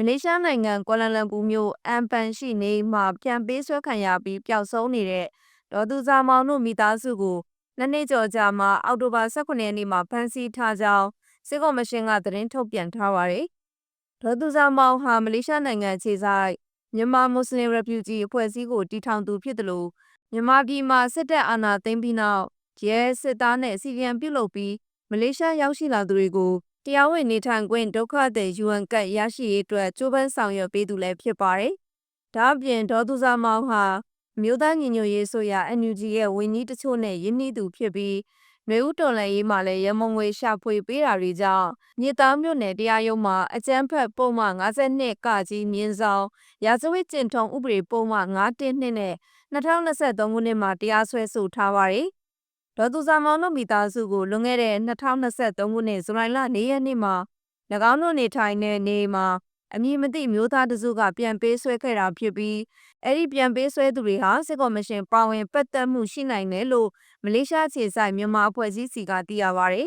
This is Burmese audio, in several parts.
မလေးရှားနိုင်ငံကွာလာလမ်ပူမြို့အမ်ပန်ရှိနေအိမ်မှာပြန်ပေးဆွဲခံရပြီးပျောက်ဆုံးနေတဲ့ဒေါ်သူဇာမောင်တို့မိသားစုကိုနှစ်နှစ်ကျော်ကြာမှအောက်တိုဘာ18ရက်နေ့မှာဖမ်းဆီးထားကြောင်းစစ်ကော်မရှင်ကသတင်းထုတ်ပြန်ထားပါတယ်။ဒေါ်သူဇာမောင်ဟာမလေးရှားနိုင်ငံခြေဆိုင်မြန်မာမွတ်စလင်ရဖျူဂျီအဖွဲ့အစည်းကိုတည်ထောင်သူဖြစ်တယ်လို့မြန်မာပြည်မှာစစ်တပ်အာဏာသိမ်းပြီးနောက်ရဲစစ်သားနဲ့စီရီယံပြုတ်လုပ်ပြီးမလေးရှားရောက်ရှိလာသူတွေကို တရားဝင်နေထိုင်ခွင့်ဒုက္ခသည် UN ကတ်ရရှိရေးအတွက်ကြိုးပမ်းဆောင်ရွက်ပေးသူလည်းဖြစ်ပါတယ်။ဒါအပြင်ဒေါ်သူဇာမောင်ဟာမြို့သားညီညွတ်ရေးဆိုရာ NUG ရဲ့ဝန်ကြီးတချို့နဲ့ရင်းနှီးသူဖြစ်ပြီးမျိုးဦးတော်လှန်ရေးမှာလည်းရမုံငွေရှာဖွေပေးတာတွေကြောင့်မြေသားမြို့နယ်တရားရုံးမှာအကြမ်းဖက်ပုံမှန်52ကကြီးမြင်းဆောင်ရာဇဝတ်ကျင့်ထုံးဥပဒေပုံမှန်912နဲ့2023ခုနှစ်မှာတရားစွဲဆိုထားပါတယ် ဒေါ်သူဇာမောင်တို့မိသားစုကိုလွန်ခဲ့တဲ့2023ခုနှစ်ဇူလိုင်လ4ရက်နေ့မှာ၎င်းတို့နေထိုင်တဲ့နေမှာအမည်မသိမျိုးသားတစုကပြန်ပေးဆွဲခဲ့တာဖြစ်ပြီးအဲ့ဒီပြန်ပေးဆွဲသူတွေဟာစစ်ကော်မရှင်ပါဝင်ပတ်သက်မှုရှိနိုင်တယ်လို့မလေးရှားခြေဆိုင်မြန်မာအဖွဲ့အစည်းစီကသိရပါဗျ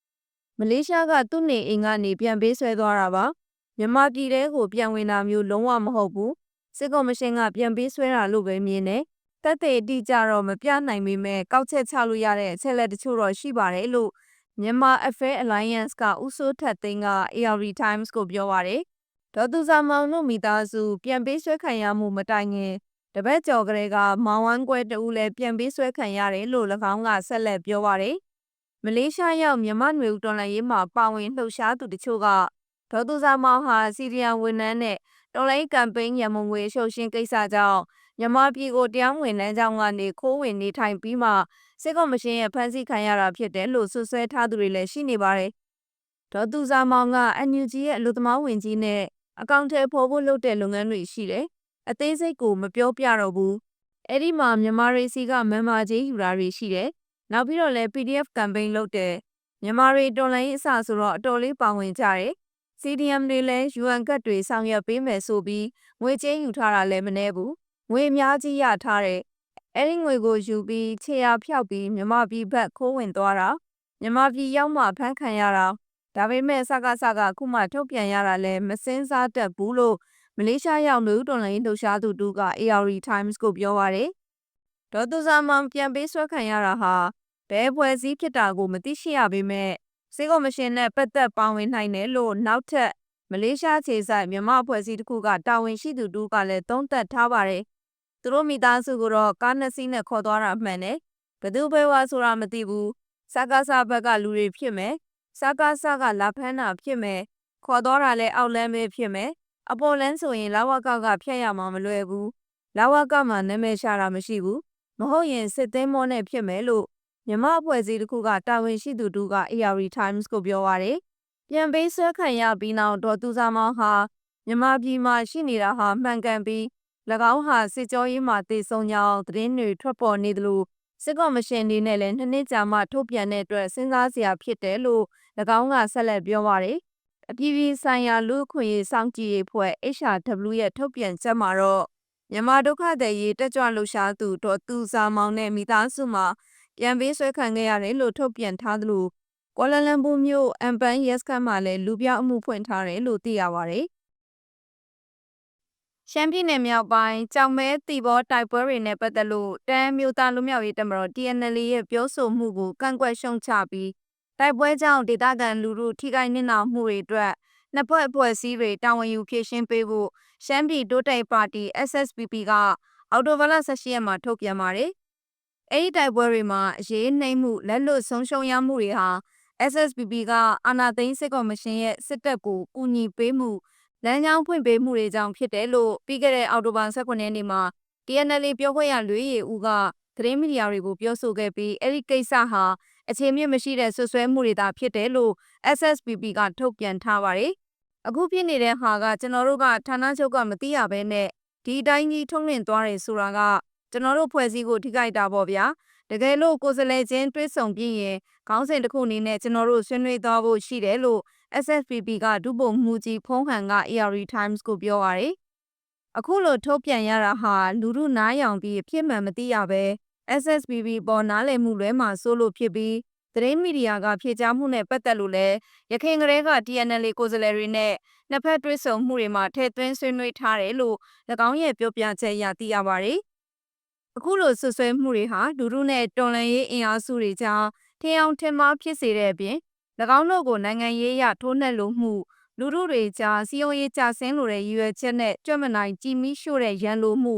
။မလေးရှားကသူ့နေအိမ်ကနေပြန်ပေးဆွဲသွားတာပါ။မြန်မာပြည်ထဲကိုပြန်ဝင်တာမျိုးလုံးဝမဟုတ်ဘူး။စစ်ကော်မရှင်ကပြန်ပေးဆွဲတာလို့ပဲမြင်တယ်။ တက်တဲ့အတိအကျတော့မပြနိုင်ပေမဲ့ကောက်ချက်ချလို့ရတဲ့အချက်လက်တချို့တော့ရှိပါတယ်လို့မြန်မာ Affair Alliance ကဦးစိုးထက်သိန်းက AR Times ကိုပြောပါတယ်။ဒေါ်သူဇာမောင်တို့မိသားစုပြန်ပေးဆွဲခံရမှုမတိုင်ခင်တပတ်ကျော်ကလေးကမောင်ဝမ်းကွဲတူလည်းပြန်ပေးဆွဲခံရတယ်လို့၎င်းကဆက်လက်ပြောပါတယ်။မလေးရှားရောက်မြန်မာနွေဦးတော်လှန်ရေးမှာပါဝင်လှုပ်ရှားသူတချို့ကဒေါ်သူဇာမောင်ဟာစီရီယံဝန်ထမ်းနဲ့တော်လိုင်းကမ်ပိန်းရမုံငွေရှုပ်ရှင်းကိစ္စကြောင့် မြန်မာပြည်ကိုတရားဝင်လမ်းကြောင်းကနေခိုးဝင်နေထိုင်ပြီးမှစစ်ကော်မရှင်ရဲ့ဖမ်းဆီးခံရတာဖြစ်တယ်လို့ဆွဆွဲထားသူတွေလည်းရှိနေပါတယ်။ဒေါ်သူဇာမောင်က NUG ရဲ့အလို့သမားဝင်ကြီးနဲ့အကောင့်ထဲဖော်ဖို့လုပ်တဲ့လုပ်ငန်းတွေရှိတယ်။အသေးစိတ်ကိုမပြောပြတော့ဘူး။အဲ့ဒီမှာမြန်မာရေစီကမန်မာကြီးယူတာတွေရှိတယ်။နောက်ပြီးတော့လည်း PDF campaign လုပ်တယ်။မြန်မာတွေတော်လိုင်းအစဆိုတော့အတော်လေးပါဝင်ကြတယ်။ CDM တွေလည်း UN ကတ်တွေဆောင်ရွက်ပေးမယ်ဆိုပြီးငွေကြေးယူထားတာလည်းမနှဲဘူး။ ငွေအများကြီးရထားတယ်အဲ့ဒီငွေကိုယူပြီးခြေရာဖျောက်ပြီးမြမပြည်ဘက်ခိုးဝင်သွားတာမြမပြည်ရောက်မှဖမ်းခံရတာဒါပေမဲ့စကားစကားခုမှထုတ်ပြန်ရတာလဲမစင်းစားတတ်ဘူးလို့မလေးရှားရောက်လူတော်လိုင်းလှူရှားသူတူက AR Times ကိုပြောပါတယ်ဒေါ်သူဇာမန်ပြန်ပေးဆွဲခံရတာဟာဘဲပွဲစည်းဖြစ်တာကိုမသိရှိရပေမဲ့စေကောမရှင်နဲ့ပတ်သက်ပါဝင်နိုင်တယ်လို့နောက်ထပ်မလေးရှားခြေဆိုင်မြန်မာအဖွဲ့အစည်းတစ်ခုကတာဝန်ရှိသူတူကလည်းသုံးသပ်ထားပါတယ် သူတို့မိသားစုကိုတော့ကားနှစ်စီးနဲ့ခေါ်သွားတာမှန်တယ်ဘသူပဲဝါဆိုတာမသိဘူးစကားစဘက်ကလူတွေဖြစ်မယ်စကားစကလာဖမ်းတာဖြစ်မယ်ခေါ်သွားတာလဲအောက်လမ်းပဲဖြစ်မယ်အပေါ်လန်းဆိုရင်လာဝကကဖျက်ရမှာမလွယ်ဘူးလာဝကမှာနာမည်ရှာတာမရှိဘူးမဟုတ်ရင်စစ်သိမ်းမောနဲ့ဖြစ်မယ်လို့မြမအဖွဲ့အစည်းတစ်ခုကတာဝန်ရှိသူတူက AR Times ကိုပြောပါရယ်ပြန်ပေးဆွဲခံရပြီးနောက်ဒေါ်သူစာမောင်ဟာမြမပြည်မှာရှိနေတာဟာမှန်ကန်ပြီး၎ င်းဟာစစ်ကြောရေးမှတည်ဆုံကြောင်းသတင်းတွေထွက်ပေါ်နေသလိုစစ်ကော်မရှင်အနေနဲ့လည်းနှစ်နှစ်ကြာမှထုတ်ပြန်တဲ့အတွက်စဉ်းစားစရာဖြစ်တယ်လို့၎င်းကဆက်လက်ပြောပါတယ်။အပြည်ပြည်ဆိုင်ရာလူ့အခွင့်အရေးစောင့်ကြည့်ရေးဖွဲ့ HRW ရဲ့ထုတ်ပြန်ချက်မှာတော့မြန်မာဒုက္ခသည်ရေးတက်ကြွလှုပ်ရှားသူဒေါ်သူစာမောင်နဲ့မိသားစုမှာပြန်ပေးဆွဲခံခဲ့ရတယ်လို့ထုတ်ပြန်ထားသလိုကွာလာလမ်ပူမြို့အမ်ပန်ရက်စခန်းမှာလည်းလူပြောက်အမှုဖွင့်ထားတယ်လို့သိရပါတယ်။ ရှမ်းပြည်နယ်မြောက်ပိုင်းကြောင်မဲတီဘောတိုက်ပွဲတွေနဲ့ပတ်သက်လို့တန်းမျိုးသားလူမျိုးရေးတမတော် TNL ရဲ့ပြောဆိုမှုကိုကန့်ကွက်ရှုံချပြီးတိုက်ပွဲကြောင့်ဒေသခံလူထုထိခိုက်နစ်နာမှုတွေအတွက်နှစ်ဖွဲ့အဖွဲ့အစည်းတွေတာဝန်ယူဖြည့်ရှင်းပေးဖို့ရှမ်းပြည်တိုးတက်ပါတီ SSPP ကအော်တိုဘာလ18ရက်မှာထုတ်ပြန်ပါတယ်။အဲဒီတိုက်ပွဲတွေမှာအရေးနှိမ့်မှုလက်လွတ်ဆုံးရှုံးရမှုတွေဟာ SSPP ကအာဏာသိမ်းစစ်ကော်မရှင်ရဲ့စစ်တပ်ကိုကူညီပေးမှု လမ်းကြောင်းဖွင့်ပေးမှုတွေကြောင့်ဖြစ်တယ်လို့ပြီးခဲ့တဲ့အောက်တိုဘာ18ရက်နေ့မှာ TNL ပြောခွင့်ရလွေးရီဦးကသတင်းမီဒီယာတွေကိုပြောဆိုခဲ့ပြီးအဲ့ဒီကိစ္စဟာအခြေမြင့်မရှိတဲ့ဆွဆွဲမှုတွေသာဖြစ်တယ်လို့ SSPP ကထုတ်ပြန်ထားပါတယ်။အခုဖြစ်နေတဲ့ဟာကကျွန်တော်တို့ကဌာနချုပ်ကမသိရဘဲနဲ့ဒီအတိုင်းကြီးထုံးလင့်သွားတယ်ဆိုတာကကျွန်တော်တို့ဖွဲ့စည်းကိုထိခိုက်တာပေါ့ဗျာ။တကယ်လို့ကိုယ်စလဲချင်းတွေးဆုံပြရင်ခေါင်းစဉ်တစ်ခုအနေနဲ့ကျွန်တော်တို့ဆွေးနွေးသွားဖို့ရှိတယ်လို့ SSPP ကဒုဗိုလ်မှူးကြီးဖုံးဟန်က AR Times ကိုပြောပါရယ်အခုလိုထုတ်ပြန်ရတာဟာလူမှုနားယောင်ပြီးဖြစ်မှန်မသိရပဲ SSPP ပေါ်နားလည်မှုလွဲမှာစိုးလို့ဖြစ်ပြီးသသတင်းမီဒီယာကဖြေကြားမှုနဲ့ပတ်သက်လို့လည်းရခိုင်ကလေးက TNL ကိုယ်စားလှယ်တွေနဲ့နှစ်ဖက်တွဲဆုံမှုတွေမှာထည့်သွင်းဆွေးနွေးထားတယ်လို့၎င်းရဲ့ပြောပြချက်အရသိရပါတယ်။အခုလိုဆွဆွဲမှုတွေဟာဒူဒူနဲ့တော်လန်ရေးအင်အားစုတွေကြားထင်အောင်ထင်မှားဖြစ်စေတဲ့အပြင်၎ င်းတို့ကိုနိုင်ငံရေးအရထိုးနှက်လိုမှုလူထုတွေကြားစီယုံရေးကြဆင်းလိုတဲ့ရည်ရွယ်ချက်နဲ့ကြွမနိုင်ကြည်မီရှို့တဲ့ရန်လိုမှု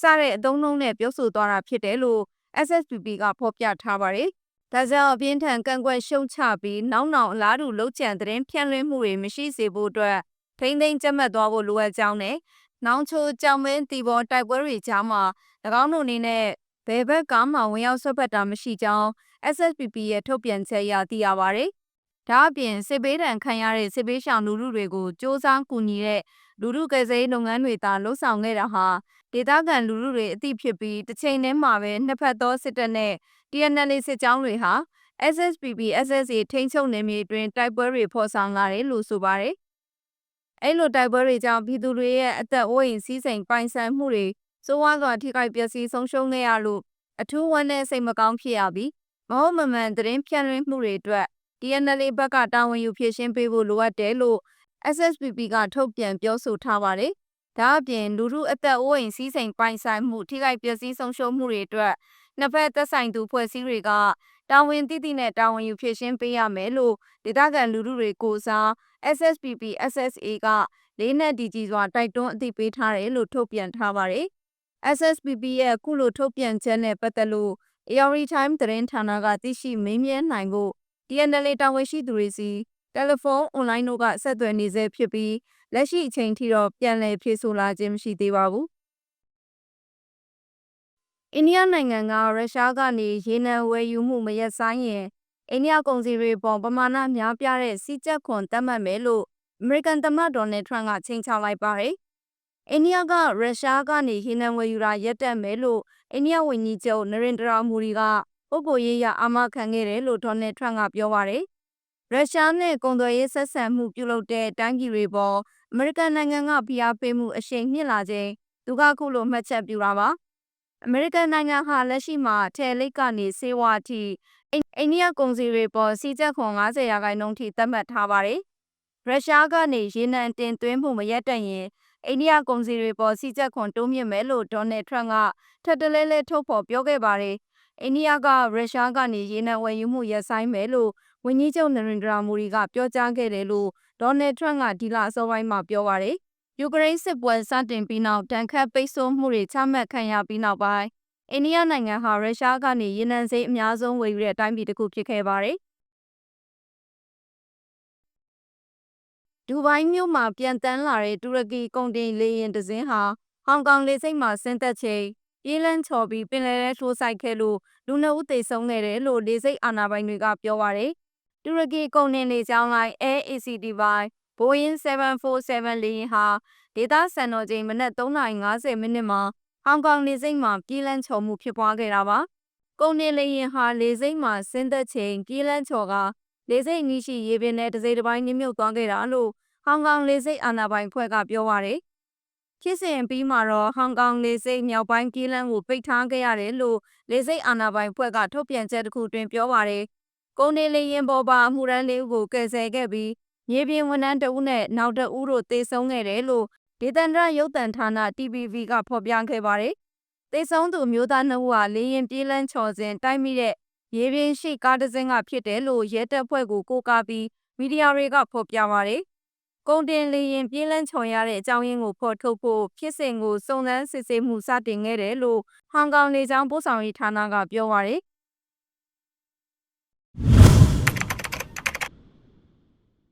စတဲ့အသုံးနှုန်းနဲ့ပြောဆိုသွားတာဖြစ်တယ်လို့ SSPP ကဖော်ပြထားပါတယ်။ဒါကြောင့်အပြင်းထန်ကန့်ကွက်ရှုံချပြီးနောက်နောက်အလားတူလှုပ်ကြံသတင်းဖြန့်လွှင့်မှုတွေမရှိစေဖို့အတွက်ထိမ့်သိမ်းကြက်မှတ်သွားဖို့လိုအပ်ကြောင်းနဲ့နောင်ချိုကြောင်မင်းတီဘောတိုက်ပွဲတွေကြားမှာ၎င်းတို့အနေနဲ့ဘယ်ဘက်ကမှဝင်ရောက်ဆွတ်ဖက်တာမရှိကြောင်း SSPP ရဲ့ထုတ်ပြန်ချက်အရသိရပါတယ်။ ဒါအပြင်စစ်ဘေးဒဏ်ခံရတဲ့စစ်ဘေးရှောင်လူထုတွေကိုစ조사ကူညီတဲ့လူထုကယ်ဆယ်ရေးလုပ်ငန်းတွေသာလှုပ်ဆောင်ခဲ့တာဟာဒေသခံလူထုတွေအသိဖြစ်ပြီးတစ်ချိန်တည်းမှာပဲနှစ်ဖက်သောစစ်တပ်နဲ့ TNL စစ်ကြောင်းတွေဟာ SSPP SSA ထိန်းချုပ်နယ်မြေအတွင်းတိုက်ပွဲတွေဖော်ဆောင်လာတယ်လို့ဆိုပါတယ်။အဲ့လိုတိုက်ပွဲတွေကြောင့်ပြည်သူတွေရဲ့အသက်အိုးအိမ်စီးစိမ်ပိုင်ဆိုင်မှုတွေစိုးဝါးစွာထိခိုက်ပျက်စီးဆုံးရှုံးခဲ့ရလို့အထူးဝမ်းနဲ့စိတ်မကောင်းဖြစ်ရပြီးမဟုတ်မမှန်သတင်းဖြန့်လွှင့်မှုတွေအတွက် TNL ဘက်ကတာဝန်ယူဖြေရှင်းပေးဖို့လိုအပ်တယ်လို့ SSPP ကထုတ်ပြန်ပြောဆိုထားပါတယ်။ဒါအပြင်လူထုအသက်အိုးအိမ်စီးစိမ်ပိုင်ဆိုင်မှုထိခိုက်ပျက်စီးဆုံးရှုံးမှုတွေအတွက်နှစ်ဖက်သက်ဆိုင်သူဖွဲ့စည်းတွေကတာဝန်သိသိနဲ့တာဝန်ယူဖြေရှင်းပေးရမယ်လို့ဒေသခံလူထုတွေကိုစား SSPP SSA ကလေးနက်ဒီကြီးစွာတိုက်တွန်းအသိပေးထားတယ်လို့ထုတ်ပြန်ထားပါတယ်။ SSPP ရဲ့အခုလိုထုတ်ပြန်ချက်နဲ့ပတ်သက်လို့ ARI Time သတင်းဌာနကသိရှိမေးမြန်းနိုင်ဖို့ TNL တာဝန်ရှိသူတွေစီတယ်လီဖုန်းအွန်လိုင်းတို့ကဆက်သွယ်နေဆဲဖြစ်ပြီးလက်ရှိအချိန်ထိတော့ပြန်လည်ဖြေဆိုလာခြင်းမရှိသေးပါဘူး။အိန္ဒိယနိုင်ငံကရုရှားကနေရေနံဝယ်ယူမှုမရက်ဆိုင်ရင်အိန္ဒိယကုန်စည်တွေပေါ်ပမာဏများပြားတဲ့စီးကျက်ခွန်တတ်မှတ်မယ်လို့အမေရိကန်သမ္မတဒေါ်နယ်ထရန့်ကချိန်ချောက်လိုက်ပါတယ်။အိန္ဒိယကရုရှားကနေရေနံဝယ်ယူတာရပ်တန့်မယ်လို့အိန္ဒိယဝန်ကြီးချုပ်နရင်ဒရာမူဒီက ပုဂ္ဂိုလ်ရေးရအာမခံခဲ့တယ်လို့ဒေါ်နယ်ထရန့်ကပြောပါတယ်။ရုရှားနဲ့ကုန်သွယ်ရေးဆက်ဆံမှုပြုလုပ်တဲ့တိုင်းပြည်တွေပေါ်အမေရိကန်နိုင်ငံကဖိအားပေးမှုအရှိန်မြင့်လာခြင်းသူကခုလိုမှတ်ချက်ပြုတာပါ။အမေရိကန်နိုင်ငံဟာလက်ရှိမှာထဲလိပ်ကနေစေဝါအထိအိန္ဒိယကုန်စည်တွေပေါ်စီကျက်ခွန်90ရာခိုင်နှုန်းထိသတ်မှတ်ထားပါတယ်။ရုရှားကနေရေနံတင်သွင်းမှုမရပ်တန့်ရင်အိန္ဒိယကုန်စည်တွေပေါ်စီကျက်ခွန်တိုးမြင့်မယ်လို့ဒေါ်နယ်ထရန့်ကထပ်တလဲလဲထုတ်ဖော်ပြောခဲ့ပါတယ်။ အိန္ဒိယကရုရှားကနေရေနံဝယ်ယူမှုရပ်ဆိုင်းမယ်လို့ဝန်ကြီးချုပ်နရင်ဒရာမူဒီကပြောကြားခဲ့တယ်လို့ဒေါ်နယ်ထရန့်ကဒီလအစောပိုင်းမှာပြောပါတယ်။ယူကရိန်းစစ်ပွဲစတင်ပြီးနောက်တန်ခတ်ပိတ်ဆို့မှုတွေချမှတ်ခံရပြီးနောက်ပိုင်းအိန္ဒိယနိုင်ငံဟာရုရှားကနေရေနံစိမ်းအများဆုံးဝယ်ယူတဲ့အတိုင်းပြည်တစ်ခုဖြစ်ခဲ့ပါတယ်။ဒူဘိုင်းမြို့မှာပြန်တန်းလာတဲ့တူရကီကုန်တင်လေယာဉ်တစ်စင်းဟာဟောင်ကောင်လေဆိပ်မှာဆင်းသက်ချိန် ပြေးလန်းချော်ပြီးပင်လယ်ထဲထိုးဆိုင်ခဲ့လို့လူနှစ်ဦးသေဆုံးခဲ့တယ်လို့လေဆိပ်အာဏာပိုင်တွေကပြောပါရယ်တူရကီကုန်တင်လေကြောင်းလိုင်း Air ACT ပိုင်း Boeing 747လေယာဉ်ဟာဒေသစံတော်ချိန်မနက်3:50မိနစ်မှာဟောင်ကောင်လေဆိပ်မှာပြေးလန်းချော်မှုဖြစ်ပွားခဲ့တာပါကုန်တင်လေယာဉ်ဟာလေဆိပ်မှာဆင်းသက်ချိန်ပြေးလန်းချော်ကလေဆိပ်နီးရှိရေပြင်ထဲတစ်စိတ်တစ်ပိုင်းနစ်မြုပ်သွားခဲ့တာလို့ဟောင်ကောင်လေဆိပ်အာဏာပိုင်ဖွဲ့ကပြောပါရယ် ဖြစ်စဉ်ပြီးမှာတော့ဟောင်ကောင်လေဆိပ်မြောက်ပိုင်းပြေးလန်းကိုပိတ်ထားခဲ့ရတယ်လို့လေဆိပ်အာဏာပိုင်ဖွဲ့ကထုတ်ပြန်ချက်တစ်ခုတွင်ပြောပါရယ်ကုန်နေလေရင်ပေါ်ပါအမှုရန်လေးကိုကယ်ဆယ်ခဲ့ပြီးမြေပြင်ဝန်ထမ်းတဦးနဲ့နောက်တဦးတို့သေဆုံးခဲ့တယ်လို့ဒေသန္တရရုပ်သံဌာန TPV ကဖော်ပြခဲ့ပါတယ်။သေဆုံးသူမျိုးသားနှစ်ဦးဟာလေရင်ပြေးလန်းချော်စဉ်တိုက်မိတဲ့ရေပြင်ရှိကားတစ်စင်းကဖြစ်တယ်လို့ရဲတပ်ဖွဲ့ကိုကိုးကားပြီးမီဒီယာတွေကဖော်ပြပါတယ်။ ကုန်တင်လေရင်ပြေးလန်းချော်ရတဲ့အကြောင်းရင်းကိုဖော်ထုတ်ဖို့ဖြစ်စဉ်ကိုစုံစမ်းစစ်ဆေးမှုစတင်ခဲ့တယ်လို့ဟောင်ကောင်လေကြောင်းပို့ဆောင်ရေးဌာနကပြောပါရယ်။